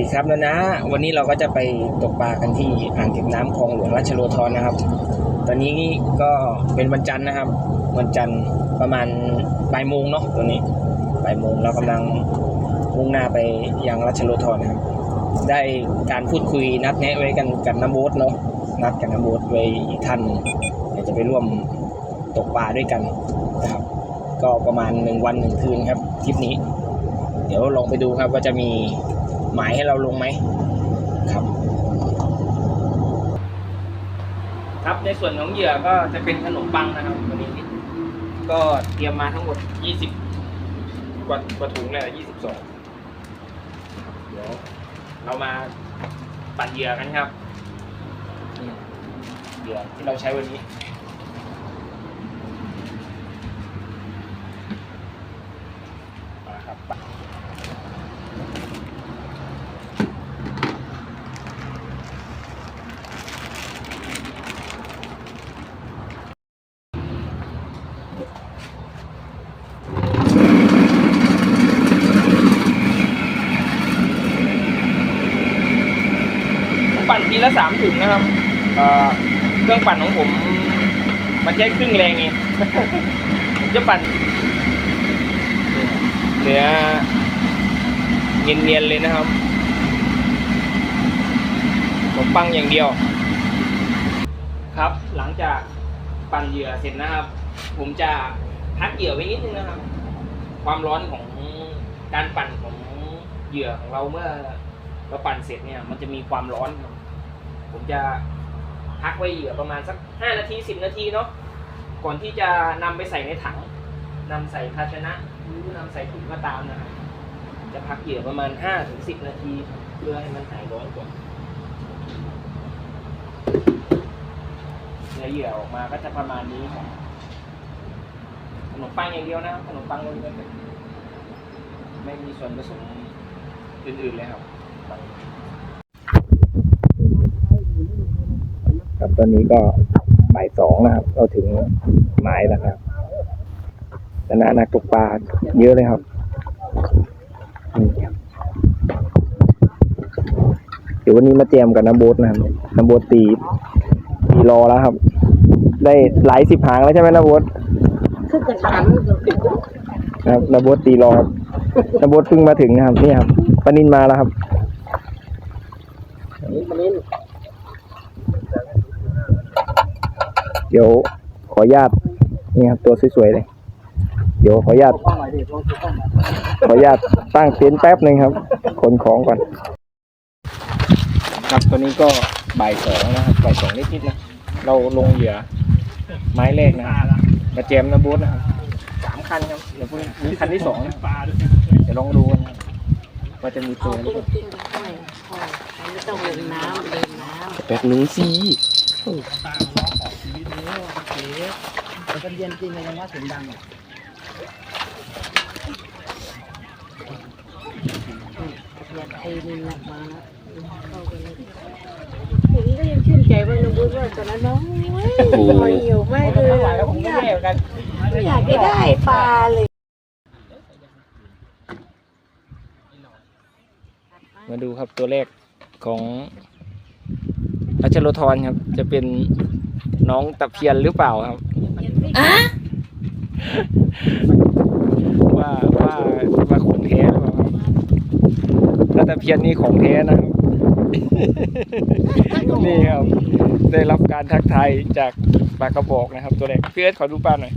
วัสดีครับนะนะ วันนี้เราก็จะไปตกปลากันที่อ่างเก็บน้ำคลองหลวงราชโลธรนะครับ ตอนนี้ก็เป็นวันจันทร์นะครับ วันจันทร์ประมาณบ่ายโมงเนาะตอนนี้บ่ายโมงเรากำลังมุ่งหน้าไปยังราชโลธรนะครับ ได้การพูดคุยนัดแนะไว้กันกับน้ำโบ๊ทเนาะนัดกับน้ำโบ๊ทไว้อีกท่านหนึ่งเดี๋ยวจะไปร่วมตกปลาด้วยกันนะครับ ก็ประมาณหนึ่งวันหนึ่งคืนครับทริปนี้ เดี๋ยวลองไปดูครับว่าจะมี หมายให้เราลงไหมครับ ครับในส่วนของเหยื่อก็จะเป็นขนมปังนะครับวันนี้ ก็เตรียมมาทั้งหมด 20 กว่ากว่าถุงเลย22 เดี๋ยวเรามาปั่นเหยื่อกันครับนี่เหยื่อที่เราใช้วันนี้ มาครับปั่นผม ปั่นทีละสามถุงนะครับเครื่องปั่นของผม มันใช้ครึ่งแรงเองจะปั่นเนื้อเนียนๆเลยนะครับขนมปังอย่างเดียว ครับหลังจากปั่นเหยื่อเสร็จนะครับ ผมจะพักเหยื่อไว้นิดนึงนะครับ ความร้อนของการปั่นของเหยื่อของเราเมื่อเราปั่นเสร็จเนี่ย มันจะมีความร้อนครับ ผมจะพักไว้เหยื่อประมาณสักห้านาทีสิบนาทีเนาะก่อนที่จะนำไปใส่ในถังนำใส่ภาชนะหรือนำใส่ถุงก็ตามนะครับจะพักเหยื่อประมาณ 5-10 นาที เพื่อให้มันหายร้อนก่อนเนื้อเหยื่อออกมาก็จะประมาณนี้ครับขนมปังอย่างเดียวนะครับขนมปังล้วนๆไม่มีส่วนผสมอื่นๆเลยครับครับต อนนี้ก็บ่ายสองนะครับ เราถึงหมายแล้วครับคณะนักตกปลาเยอะเลยครับนี่เดี๋ยววันนี้มาเตรียมกับน้ำโบ๊ทนะครับน้ำโบ๊ทตีตีรอแล้วครับ ได้หลายสิบหางแล้วใช่ไหมน้ำโบ๊ทขึ้นกระชันนะครับน้ำโบ๊ทตีรอครับน้ำโบ๊ทเพิ่งมาถึงนะครับ นี่ครับปานินมาแล้วครับ นี่มันนี่ เดี๋ยวขออนุญาตนี่ครับตัวสวยๆเลย เดี๋ยวขออนุญาตต้องหน่อยดิต้องต้องหน่อยขออนุญาตตั้งเต็นท์แป๊บหนึ่งครับ ขนของก่อน ครับตอนนี้ก็บ่ายสองนะครับบ่ายสองนิดๆนะ เราลงเหยื่อไม้แรกนะครับมาเจมนะบูธนะครับสามคันครับเดี๋ยวพรุ่งนี้มีคันที่สองนะเดี๋ยวลองดูกันนะครับว่าจะมีตัวหรือเปล่าไม่ต้องเล่นน้ำเล่นน้แป๊บนึงสิำแต่ก็เย็นจริงเลยนะเสียงดังอะเรียนไอ้นี่นักมาเข้าไปเลยผมก็ยังชื่นใจว่าน้องบุ๊ว่าตอนนั้นน้องคอยอยู่ไม่เลยผมไม่แย่เหมือนกันอยากจะได้ปลาเลยมาดูครับตัวแรกของรัชโลธรครับ จะเป็น น้องตะเพียนหรือเปล่าครับว่าว่าว่าของแท้หรือเปล่าครับแล้วตะเพียนนี่ของแท้นะครับ นี่ครับ ได้รับการทักทายจากปลากระบอกนะครับ ตัวแรกพี่เอิร์ธขอดูปลาหน่อย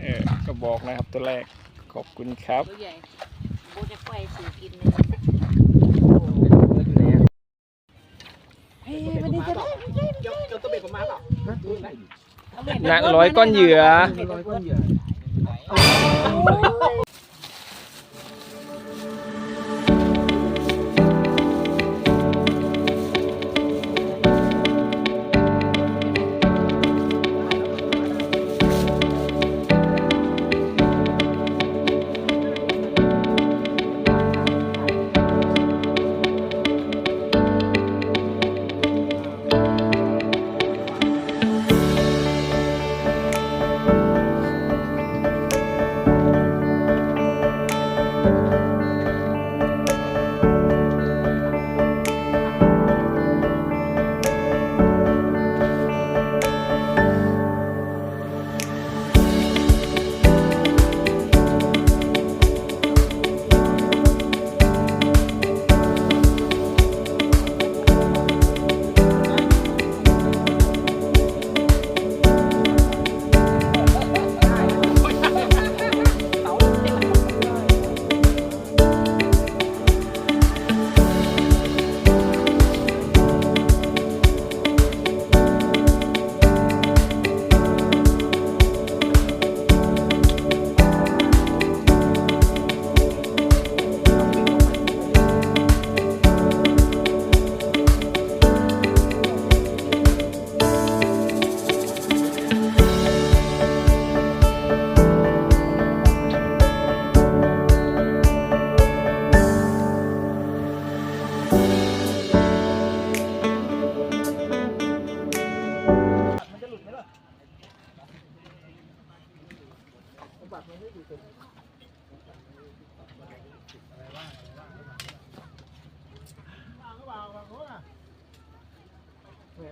เออกระบอกนะครับตัวแรกขอบคุณครับตัวใหญ่บูจะไปสู่กินเลย เฮ้ยวันนี้จะได้หนักร้อยก้อนเหยื่อเนี่ย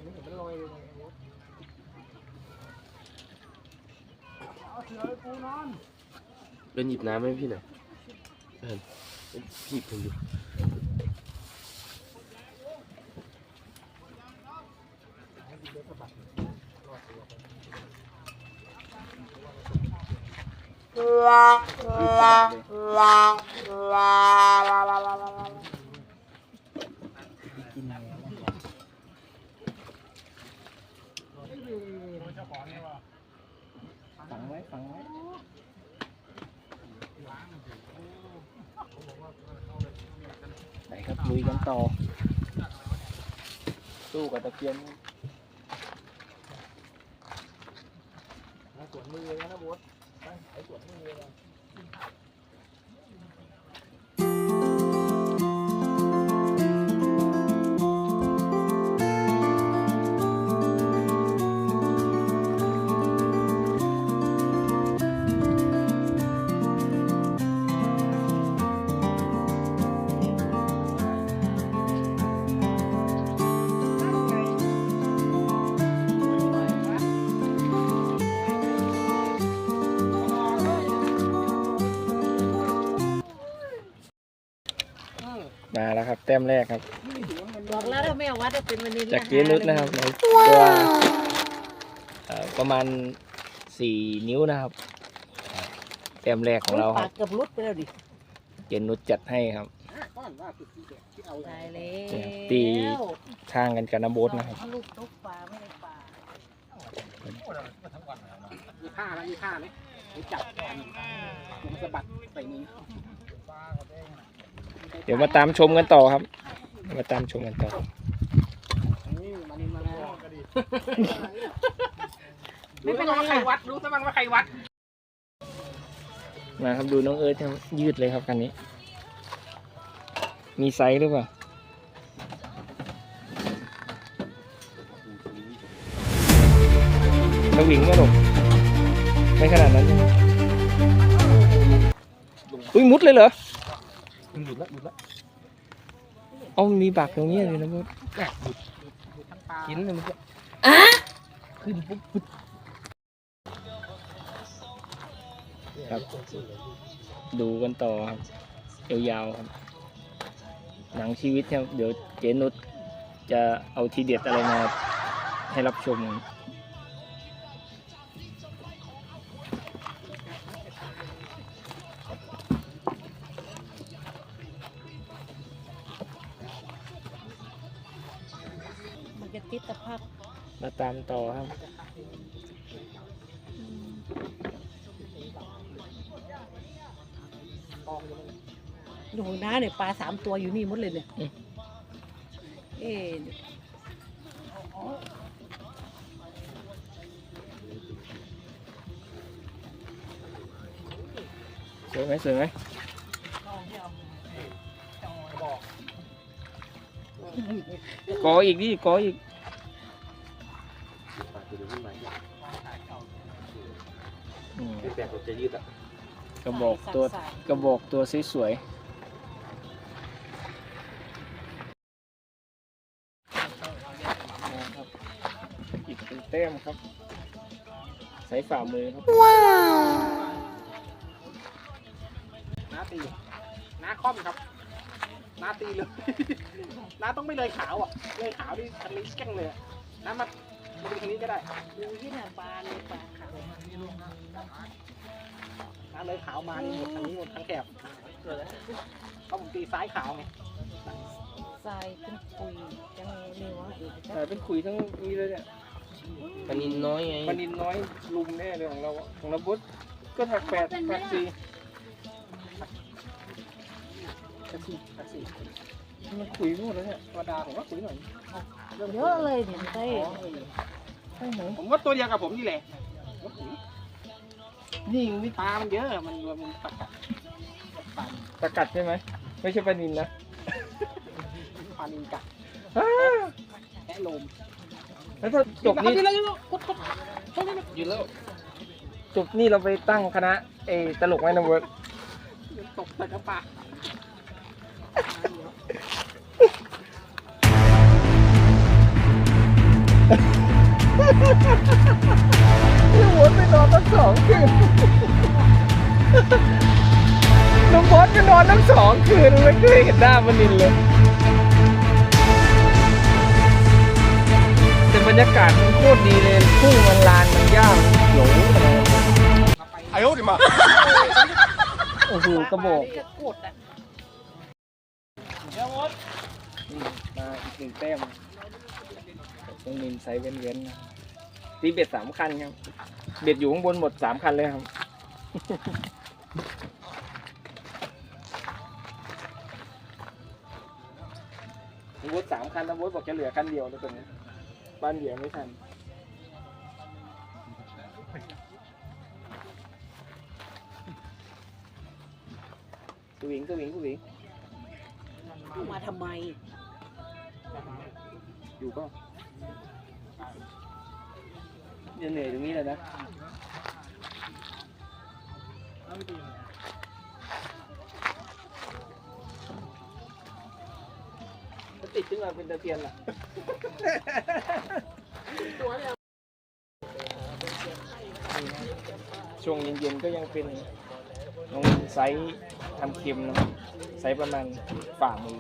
ไม่เห็นมันลอยเลยเดินหยิบน้ำให้พี่หน่อยเดินพี่ผมอยู่ฝังไว้ฝังไว้ ไปครับ ลุยกันต่อ สู้กับตะเกียนสวนมือเลยนะบดตั้งสายสวนมือเลยมา แล้วครับแต้มแรกครับ บอกแล้วถ้าไม่เอาวัดจะเป็นวันนี้จากเกียนุชนะครับในตัวเอ่อประมาณสี่นิ้วนะครับ แต้มแรกของเราคปารักบเกือบรุดไปแล้วดิเกียนุชจัดให้ครับ ตายแล้เนี่ยวตีข้างกันกับน้ำโบดนะครับ ลูกตกปลาไม่ได้ปลามีผ้าไหมมีผ้าไหมมีจับกันมันสะบัดใส่มือ เดี๋ยวมาตามชมกันต่อครับ มาตามชมกันต่อล้วไม่เป็นไรว่าใครวัดรู้ซะบ้างว่าใครวัด มาครับดูน้องเอิร์ธครับยืดเลยครับคันนี้ มีไซส์หรือเปล่า สวิงไหลูกไม่ขนาดนั้นใช่ไหมอุ้ยมุดเลยเหรอ หยุดละหยุดละเอ้ามีบักตรงนี้เลยนะมุดทั้งปลากินเลยมันก็ขึ้นปุ๊บปุ๊บครับ ดูกันต่อครับยาวๆครับ หนังชีวิตครับเดี๋ยวเจนุชจะเอาทีเด็ดอะไรมาให้รับชม ตามต่อครับดูน้าเนี่ยปลาสามตัวอยู่นี่หมดเลยเนี่ย อืม เอ๊ะสวยไหมสวยไหมกออีกดิกออีก อืมเป็นแบบผมจะยืดอะกระบอกตัวสายกระบอกตัวสวยๆนะครับอีกเป็นแต้มครับ ใส่ฝ่ามือครับ น้าตีน้าค่อมครับน้าตีเลย น้าต้องไม่เลยขาวอะ เลยขาวนี่ทางนี้แก้งเลยอะน้ามามาเป็นทางนี้ก็ได้ ดูที่หน้าปลาเลยปลาขาว น้าเลยขาวมานี่หมดทางนี้หมดทางแถบเพราะผมตีซ้ายขาวไงทรายเป็นปุยจังเลยวะแต่เป็นขุยทั้งนี้เลยเนี่ยปนินน้อยไงปนินน้อยลุมแน่เลยของเราอะของเราบุตก็ถักแปดถักสี่แท็กซี่แท็กซี่มันขุยหมดแล้วเนี่ยธรรมดาผมว่าคุยหน่อยเยอะเลยเนี่ยเต้ใช่ไหมผมว่าตัวเดียวกับผมนี่แหละว่าคุย นี่วิปลามันเยอะ มันรวมมันตักตักปลาตะกัดใช่ไหม ไม่ใช่ปนินนะปลานินกัดอ้าแค่ลมแล้วถ้าจบนี่นี่ยืนแล้วคุดคุดยืนแล้วจุดนี่เราไปตั้งคณะเออตลกไว้นะเวิร์กตกใส่กระปะ พี่วนไปนอนทั้งสองคืนน้องบอสก็นอนทั้งสองคืนไม่เคยเห็นหน้ามันนินเลย แต่บรรยากาศมันโคตรดีเลยทุ่งมันลานมันย่างโหลอะไรไอ้โอ้ดิมา โอ้โหกระบอกจะกดอะนี่มาอีกหนึ่งแต้มต้องนินไซส์เว้นๆนะ ตีเบ็ดสามคันครับ เบ็ดอยู่ข้างบนหมดสามคันเลยครับวุฒิสามคันนะวุฒิบอกจะเหลือคันเดียวแล้วตรงนี้ บ้านเดียวไม่ทัน สวิงสวิงสวิงมาทำไม อยู่ก็ ยังเหนื่อยตรงนี้เลยนะมันติดขึ้นมาเป็นตะเพียนล่ะช่วงเย็นๆก็ยังเป็นน้องไซส์ทำเค็มนะครับไซส์ประมาณฝ่ามือ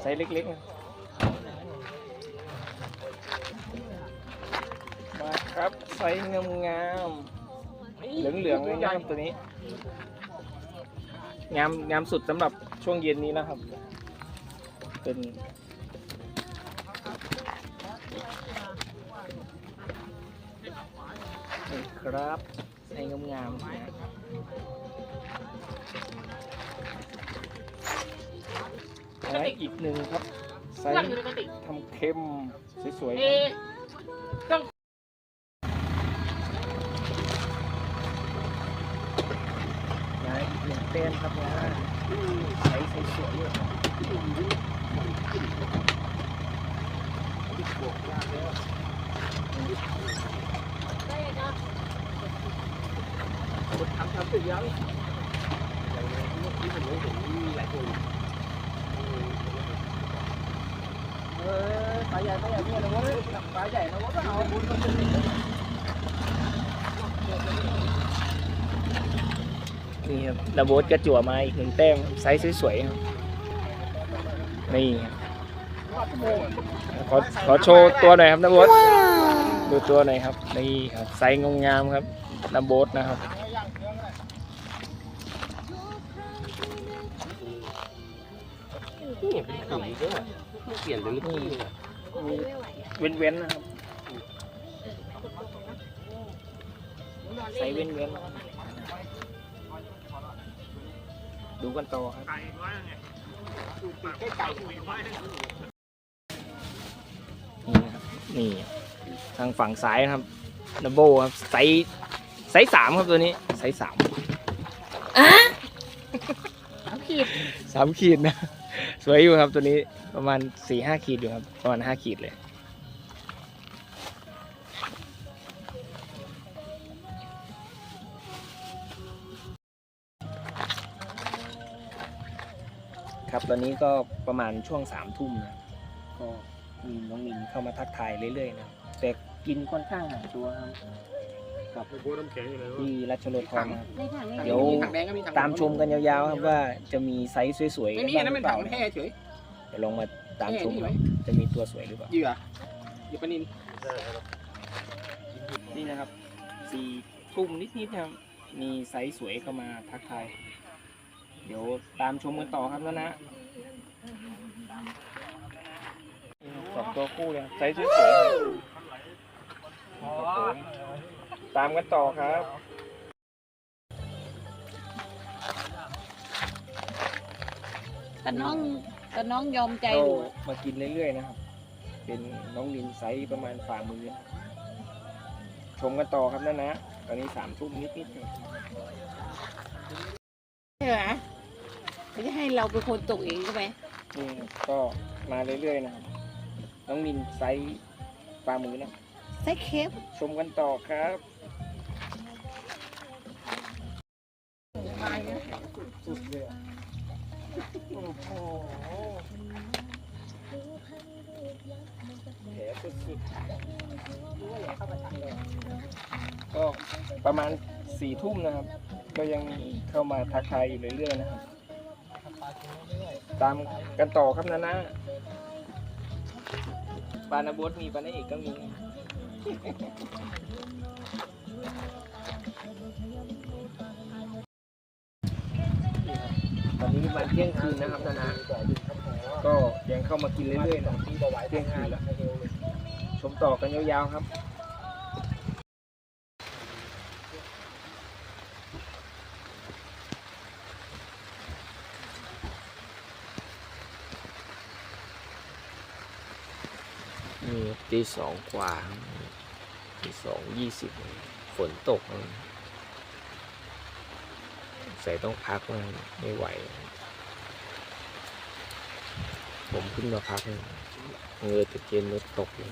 ไซส์เล็กๆนะ ครับไซส์งามๆเหลืองๆเลยนะครับตัวนี้ งามงามสุดสำหรับช่วงเย็นนี้นะครับ เป็นนี่ครับไซส์งามๆนะและอีกหนึ่งครับไซส์ทำเค็มสวยๆครับนะ กหนึ่งเต้นครับนะไซส์สวยๆเลยทำทำเสร็จยังเออปลาใหญ่ปลาใหญ่เนี่ยนะวะปลาใหญ่นะวะก็เอาบุญมันจะ นี่ครับดับโบสกระจั่วมาอีกหนึ่งแต้มไซส์สวยๆครับนี่ครับขอขอโชว์ตัวหน่อยครับดับโบสดูตัวหน่อยครับนี่ครับไซส์งามๆครับดับโบสนะครับนี่เป็นขุยด้วยเปลี่ยนเป็นลูกขี้อะมีเว้นๆนะครับใส่เว้นๆนะครับดูกันต่อครับนี่นะครับนี่ทางฝั่งซ้ายนะครับดับเบิลครับไซส์ไซส์สามครับตัวนี้ไซส์สามสามขีดสามขีดนะ สวยอยู่ครับตัวนี้ประมาณสี่ห้าขีดอยู่ครับ ประมาณห้าขีดเลย ครับตอนนี้ก็ประมาณช่วงสามทุ่มนะก็มีน้องมินเข้ามาทักทายเรื่อยๆนะแต่กินค่อนข้างหายตัวครับกับที่รัชโลธรนะครับในถังนี้เดี๋ยวถังแดงก็มีถังตามชมกันยาวๆครับว่าจะมีไซส์สวยๆไม่กันมีบ้างนั่นหเป็รืนอเปถัล่างนะแค่เฉยเดี๋ยวลองมาตามชมนี่กันนี่จะมีตัวสวยหรือเปล่าเหยื่อเหยื่อปลานินนี่นะครับสี่ทุ่มนิดๆนะครับมีไซส์สวยเข้ามาทักทาย เดี๋ยวตามชมกันต่อครับแล้วนะนี่ครับสองตัวคู่เลยครับไซส์สวยๆครับผมตามกันต่อครับแต่น้องแต่น้องยอมใจเราดูมากินเรื่อยๆนะครับ เป็นน้องลินไซส์ประมาณฝ่ามือ ชมกันต่อครับนะนะ ตอนนี้สามทุ่มนิดๆครับใช่ ไหมเขาจะให้เราเป็นคนตกเองใช่ไหมนี่ก็มาเรื่อยๆนะครับ น้องลินไซส์ฝ่ามือนะใส่เค็มชมกันต่อครับายนะสุดเลยอะโอ้โหแผลสุดๆรู้ว่าอย่าเข้ามาทักเลยก็ประมาณสี่ทุ่มนะครับ ก็ยังเข้ามาทักทายอยู่เรื่อยๆนะครับ ตามกันต่อครับนะนะปานาบดมีปานาเอกก็มี ตอนนี้วันเที่ยงคืนนะครับนะนะก็ยังเข้ามากินเรื่อยๆนะเที่ยงคืนแล้ววเอยชมต่อกันยาวๆครับ ตีสองกว่าตีสองยี่สิบฝนตกใส่ต้องพักนะไม่ไหว ผมขึ้นมาพักเงือตะเกียนรถตกเลย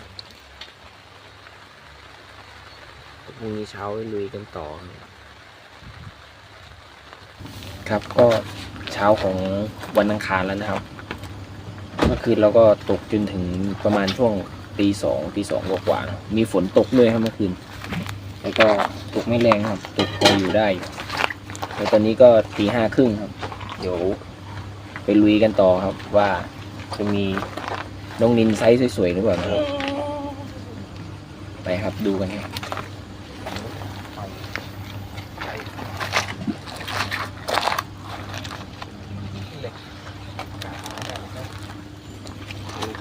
พรุ่งนี้เช้าลุยกันต่อ ครับก็เช้าของวันอังคารแล้วนะครับ เมื่อคืนเราก็ตกจนถึงประมาณช่วง ตีสองตีสองกว่าๆนะมีฝนตกด้วยครับเมื่อคืน แล้วก็ตกไม่แรงครับ ตกพออยู่ได้อยู่แล้วตอนนี้ก็ตีห้าครึ่งครับ เดี๋ยวไปลุยกันต่อครับว่าจะมีน้องนินไซส์สวยๆหรือเปล่านะครับ ไปครับดูกันครับ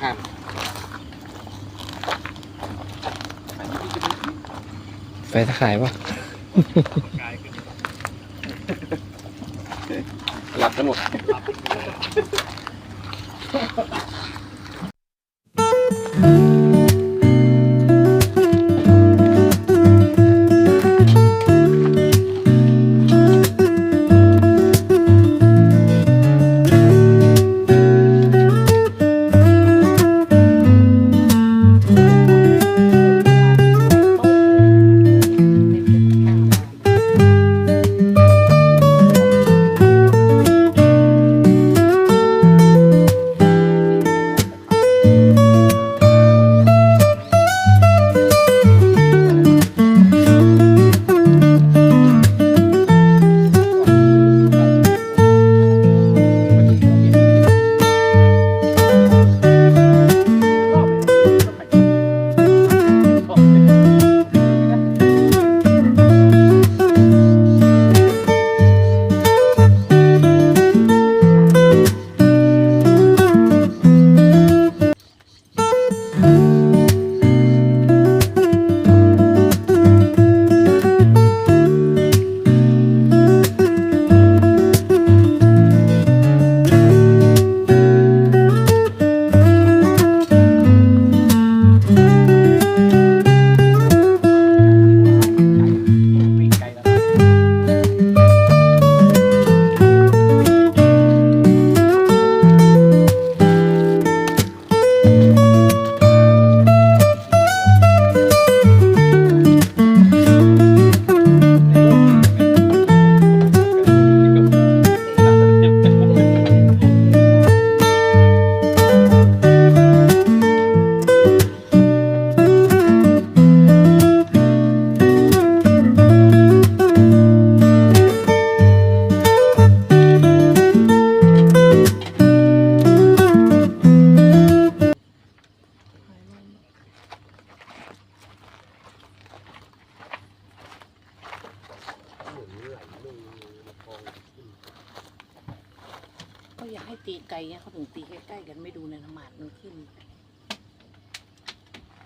ข้าม ไฟตะข่ายปะหลับกันหมด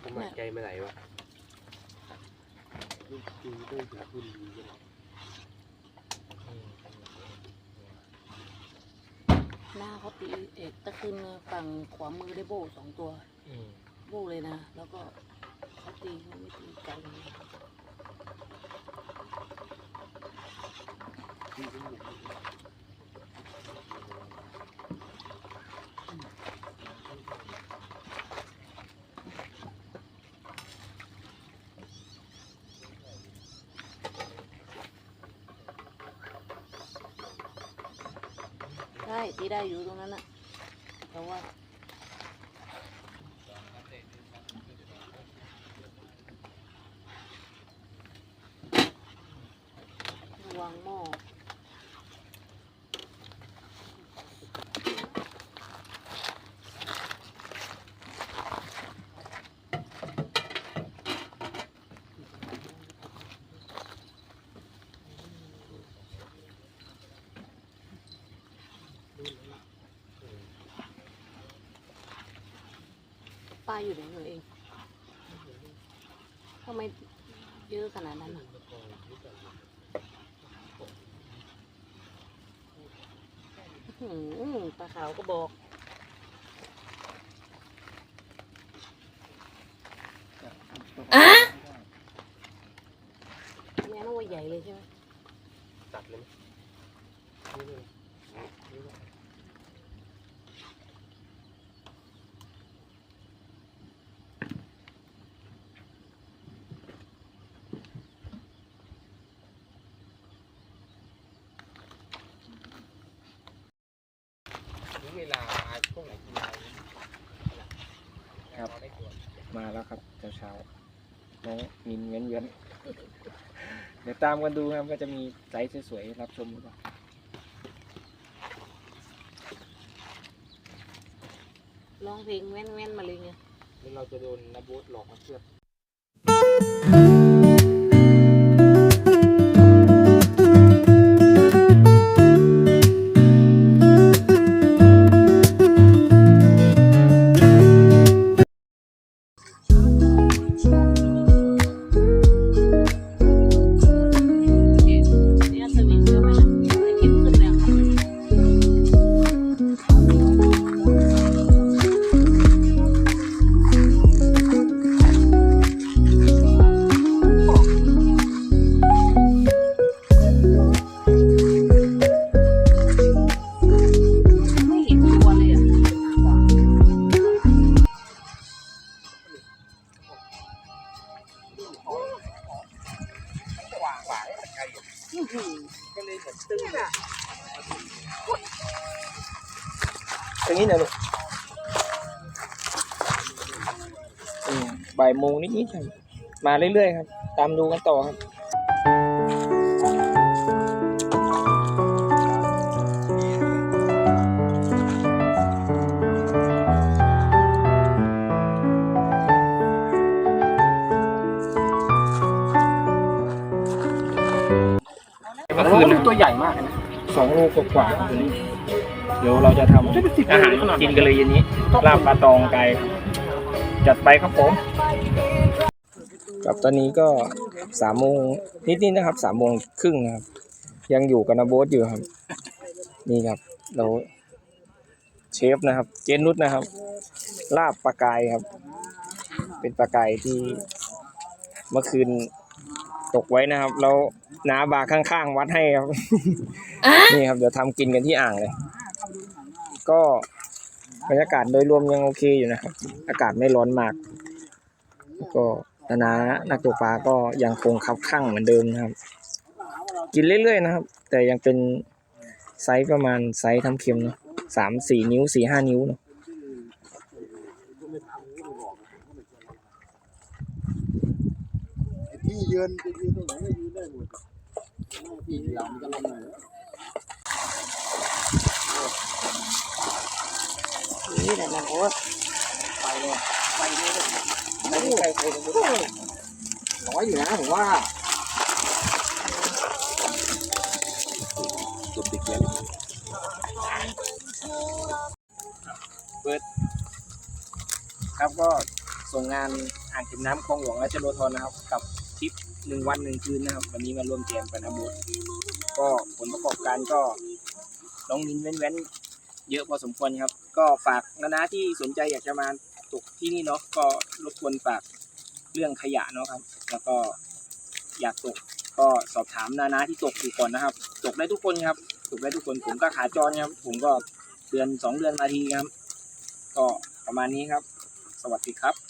ผมหายใจไม่ไหลวะลูกจริงต้องหาคุณดีกันหน้าเขาตีเอกตะคืนฝั่งขวามือได้โบสองตัวโบเลยนะ แล้วก็เขาตีเขาไม่ตีไกลเลยได้ ตีได้อยู่ตรงนั้นน่ะแต่ว่าระวางหม้อ ป้าอยู่ไหนตัวเองทำไมเยอะขนาดนั้นอะอื้อหือปลาขาวก็บอกแม่ต้องว่าใหญ่เลยใช่ไหมตัดเลยไหมถึงเวลาพวกไหนกินอะไร ครับได้ตัวมาแล้วครับเช้าเช้าๆน้องมินเว้นเว้นเดี๋ยวตามกันดูครับก็จะมีไซส์สวยๆรับชมหรือเปล่าร้องเพลงแว่นแว่นๆมาเลยไงแล้วเราจะโดนนาบูตหลอกมาเชื่อ มาเรื่อยๆครับ ตามดูกันต่อครับเมื่อคืนตัวใหญ่มากเลยนะสองโลกว่าๆตัวนี้เดี๋ยวเราจะทำอาหารกินกันเลยเย็นนี้ลาบปลาตองไก่จัดไปครับผม กับตอนนี้ก็สามโมงนิดๆนะครับสามโมงครึ่งนะครับ ยังอยู่กับนาโบ๊ทอยู่ครับ นี่ครับ เราเชฟนะครับ เจนุชนะครับ ลาบปลากายครับ เป็นปลากายที่เมื่อคืนตกไว้นะครับ แล้วน้าบาร์ข้างๆวัดให้ครับ นี่ครับ เดี๋ยวทำกินกันที่อ่างเลย ก็บรรยากาศโดยรวมยังโอเคอยู่นะครับ อากาศไม่ร้อนมากแล้วก็ นานานักตกปลาก็ยังคงคับข้างเหมือนเดิมนะครับ กินเรื่อยๆนะครับ แต่ยังเป็นไซส์ประมาณไซส์ทำเค็มเนาะสามสี่นิ้วสี่ห้านิ้วเนาะที่ยืนจะยืนตรงไหนก็ยืนได้หมดที่เรามันก็ลำหน่อยนี่แหละนะโอ้ยไม่ได้ใครใครกั นร้อยอยู่นะผมว่าตัวติดแล้วครับก็ส่งงานอ่างเก็บน้ำคลองหลวงราชโลธรนะครับ กับทริปหนึ่งวันหนึ่งคืนนะครับ วันนี้มาร่วมเกมกันนะบูธก็ผลประกอบการก็น้องมินเว้นเว้นๆเยอะพอสมควรครับ ก็ฝากนานาที่สนใจอยากจะมา ตกที่นี่เนาะก็รบกวนฝากเรื่องขยะเนาะครับ แล้วก็อยากตกก็สอบถามนานาที่ตกอยู่ก่อนนะครับ ตกได้ทุกคนครับตกได้ทุกคนผมก็ขาจรครับ ผมก็เดือนสองเดือนมาทีครับ ก็ประมาณนี้ครับ สวัสดีครับ